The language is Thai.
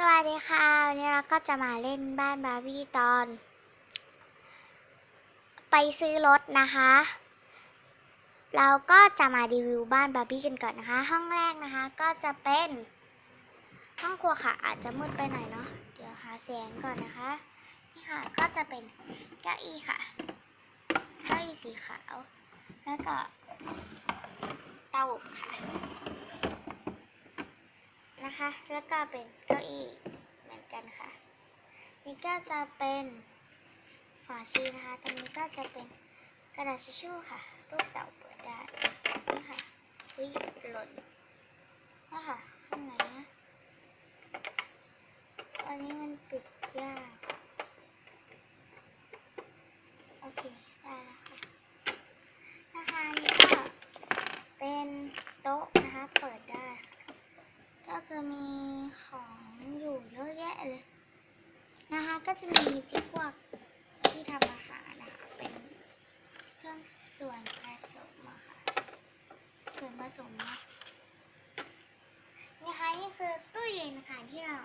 สวัสดีค่ะวันนี้เราก็จะมาเล่นบ้านบาร์บี้ตอน ไปซื้อรถนะคะ เราก็จะมารีวิวบ้านบาร์บี้กันก่อนนะคะ ห้องแรกนะคะก็จะเป็น ห้องครัวค่ะอาจจะมืดไปหน่อยเนาะเดี๋ยวหาแสงก่อนนะคะนี่ค่ะก็จะเป็นเก้าอี้ค่ะเก้าอี้สีขาวแล้วก็เตาอบค่ะ นะคะ แล้วก็เป็นเก้าอี้เหมือนกันค่ะ นี่ก็จะเป็นฝาชีนะคะ ตรงนี้ก็จะเป็นกระดาษทิชชู่ค่ะ รูปเต่าเปิดได้นะคะอุ้ยหล่นนะคะข้างไหนนะอันนี้มันปิดยาก โอเค ได้แล้วค่ะอันนี่ก็เป็นโต๊ะนะคะ เปิดได้ค่ะ ก็จะมีของอยู่เยอะแยะเลย นะคะ ก็จะมีที่พวกที่ทำอาหารนะคะ เป็นเครื่องส่วนผสมอะค่ะ ส่วนผสมนะนะคะนี่คือตู้เย็นค่ะที่เรา